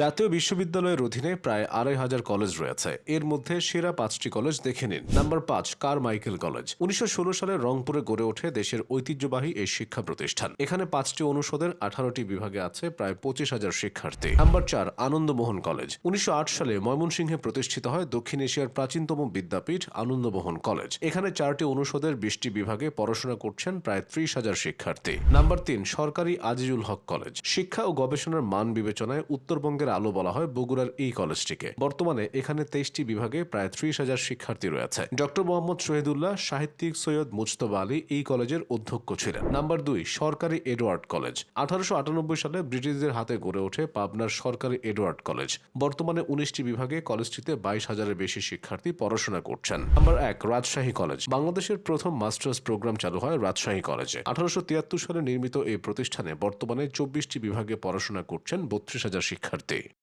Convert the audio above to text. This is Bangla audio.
জাতীয় বিশ্ববিদ্যালয়ের অধীনে প্রায় আড়াই হাজার কলেজ রয়েছে। এর মধ্যে সেরা পাঁচটি কলেজ দেখে নিন। নাম্বার পাঁচ, কার মাইকেল কলেজ। উনিশশো ষোলো সালে রংপুরে গড়ে ওঠে দেশের ঐতিহ্যবাহী এই শিক্ষা প্রতিষ্ঠান। এখানে পাঁচটি অনুষদের আঠারোটি বিভাগে আছে প্রায় পঁচিশ হাজার শিক্ষার্থী। নাম্বার চার, আনন্দমোহন কলেজ। উনিশশো আট সালে ময়মনসিংহে প্রতিষ্ঠিত হয় দক্ষিণ এশিয়ার প্রাচীনতম বিদ্যাপীঠ আনন্দমোহন কলেজ। এখানে চারটি অনুষদের বিশটি বিভাগে পড়াশোনা করছেন প্রায় ত্রিশ হাজার শিক্ষার্থী। নাম্বার তিন, সরকারি আজিজুল হক কলেজ। শিক্ষা ও গবেষণার মান বিবেচনায় উত্তরবঙ্গের আলো বলা হয় বগুড়ার এই কলেজটিকে। বর্তমানে এখানে তেইশটি বিভাগে প্রায় ত্রিশ হাজার শিক্ষার্থী রয়েছে। ডক্টর মোহাম্মদ শহীদুল্লাহ, সাহিত্যিক সৈয়দ মুজতবা আলী এই কলেজের অধ্যক্ষ ছিলেন। নাম্বার দুই, সরকারি এডওয়ার্ড কলেজ। আঠারোশো আটানব্বই সালে ব্রিটিশদের হাতে গড়ে ওঠে পাবনার সরকারি এডওয়ার্ড কলেজ। বর্তমানে উনিশটি বিভাগে কলেজটিতে বাইশ হাজারের বেশি শিক্ষার্থী পড়াশোনা করছেন। নাম্বার এক, রাজশাহী কলেজ। বাংলাদেশের প্রথম মাস্টার্স প্রোগ্রাম চালু হয় রাজশাহী কলেজে। আঠারোশো তিয়াত্তর সালে নির্মিত এই প্রতিষ্ঠানে বর্তমানে চব্বিশটি বিভাগে পড়াশোনা করছেন বত্রিশ হাজার শিক্ষার্থী। করতে